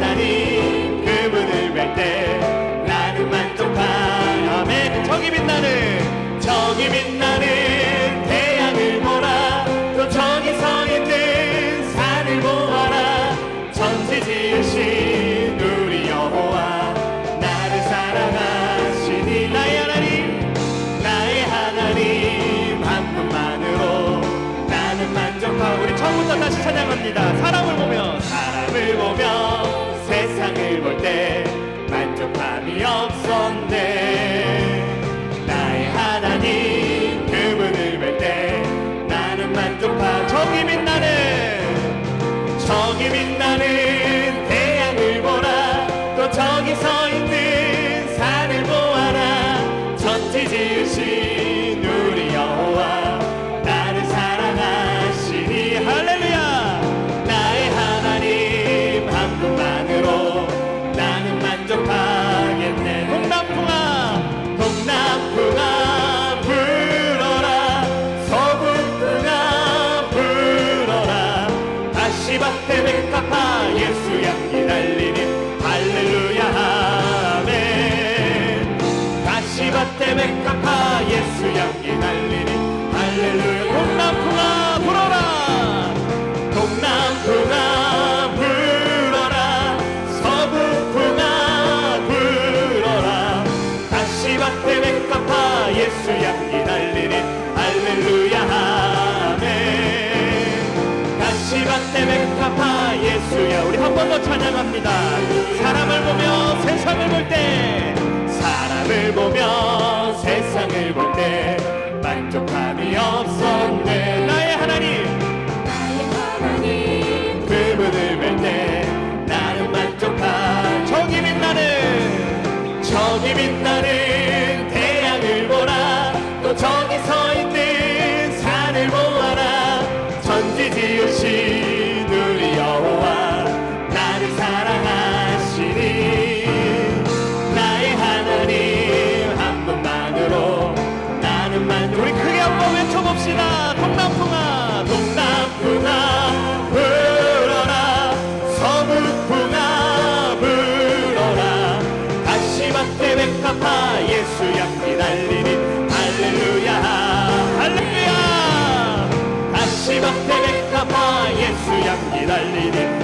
하나님 그분을 뵐 때 나는 만족한 아멘. 저기 빛나는 저기 빛나는 태양을 보라. 또 저기 서 있는 산을 보아라. 전지 지으신 우리 여호와 나를 사랑하시니 나의 하나님 나의 하나님 한 분만으로 나는 만족하고 우리 처음부터 다시 찬양합니다. 사랑 예수 향기 날리는 할렐루야 아멘. 다시 반대 백합하 예수야 우리 한 번 더 찬양합니다. 사람을 보며 세상을 볼 때 사람을 보며 세상을 볼 때 만족함이 없었네. 나의 하나님. 저기 빛나는 저기 빛나는 it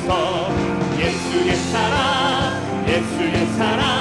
주소서 예수의 사랑 예수의 사랑.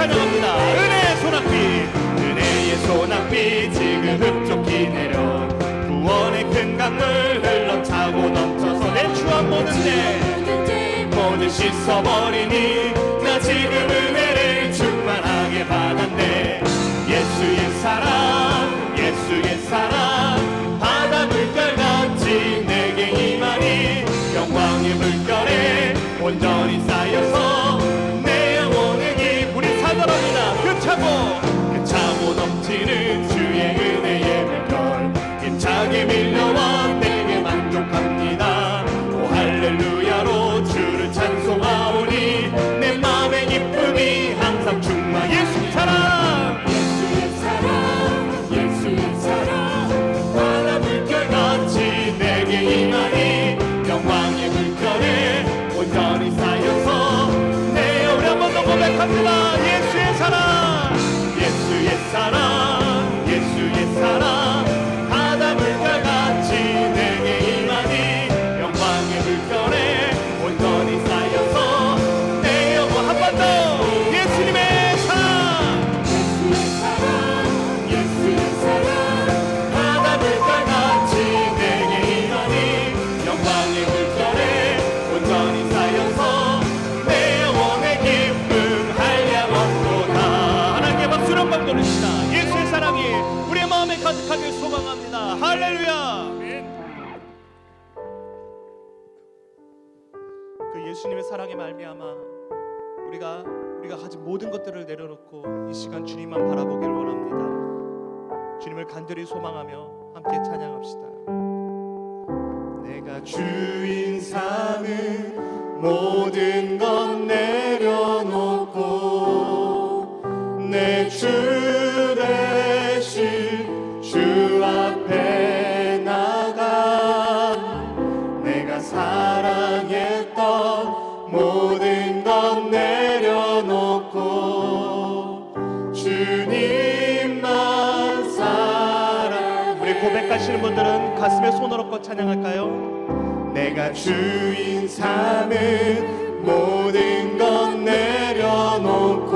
찬양합니다. 은혜의 소낙비 은혜의 소낙비 지금 흡족히 내려 구원의 큰 강물 흘러차고 넘쳐서 내 추억 모든데 모두 씻어버리니 나 지금 은혜를 충만하게 받았네. 예수의 사랑 예수의 사랑 바다 물결같이 내게 이만이 영광의 물결에 온전히 사랑에 말미암아 우리가 우리가 가진 모든 것들을 내려놓고 이 시간 주님만 바라보기를 원합니다. 주님을 간절히 소망하며 함께 찬양합시다. 내가 주인 삼은 모든 것 내려놓고 내주 가슴에 손을 얹고 찬양할까요? 내가 주인 삼은 모든 것 내려놓고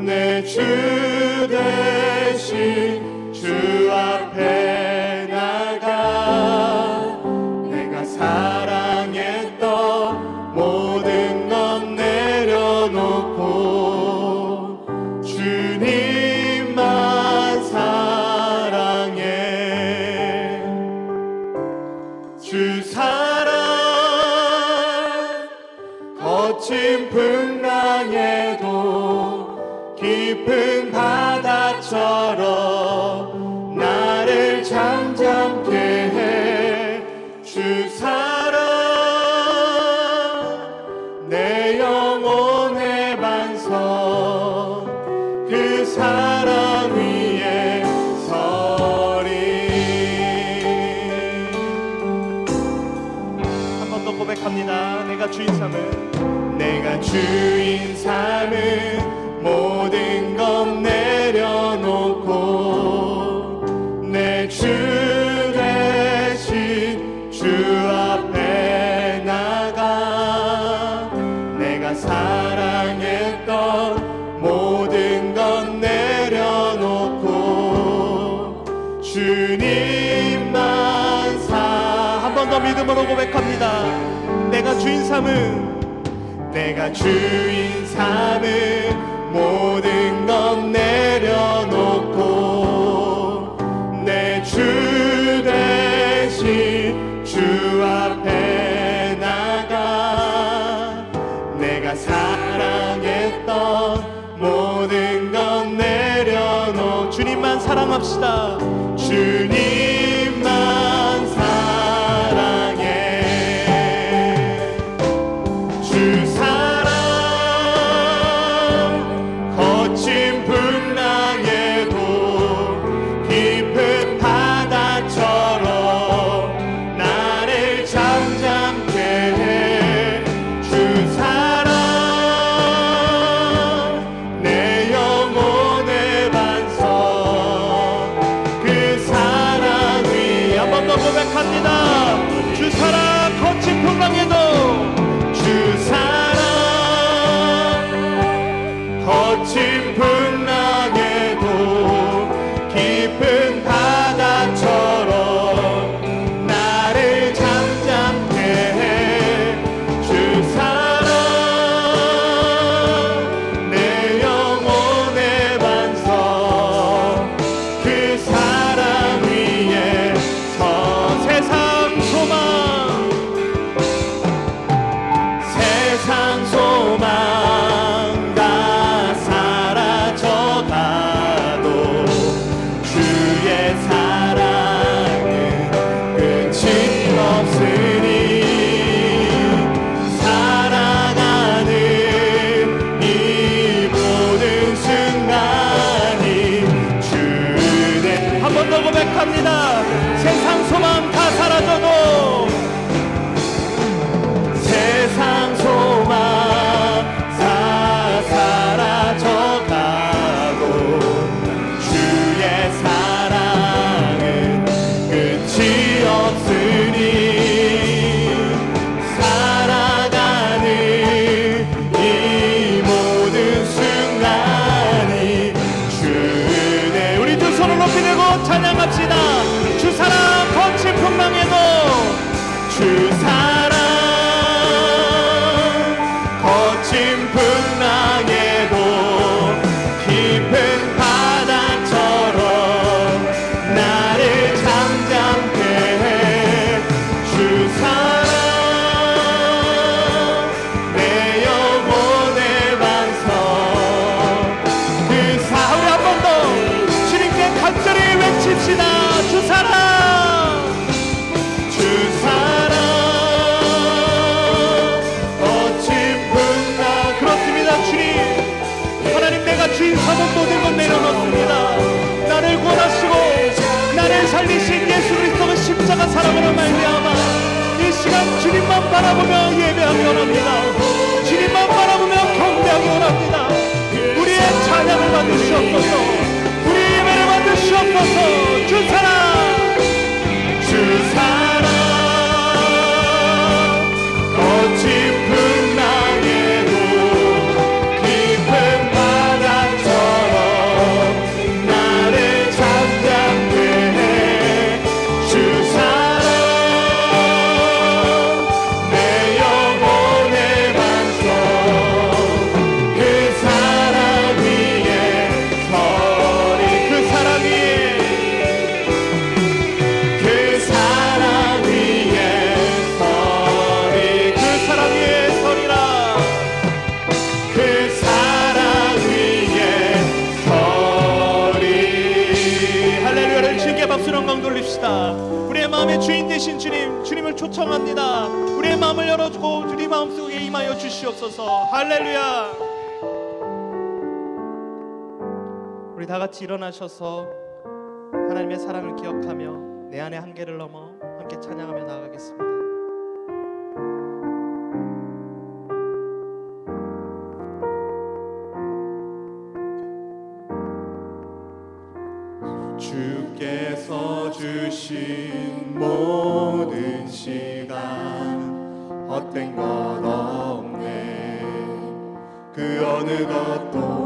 내 주 대신 주님만 사 한번 더 믿음으로 고백합니다. 내가 주인 삼은 내가 주인 삼은 모든 것 내려놓고 주 앞에 나가 내가 사랑했던 모든 것 내려놓고 주님만 사랑합시다. 주님 찬양합시다. 주 사랑. 사랑으로 말미암아 이 시간 주님만 바라보며 예배하기 원합니다. 주님만 바라보며 경배하기 원합니다. 우리의 찬양을 받으시옵소서. 초청합니다. 우리의 마음을 열어주고 우리 마음속에 임하여 주시옵소서. 할렐루야. 우리 다 같이 일어나셔서 하나님의 사랑을 기억하며 내 안의 한계를 넘어 함께 찬양하며 나가겠습니다. 주께서 주신 모 못된 건 없네. 그 어느 것도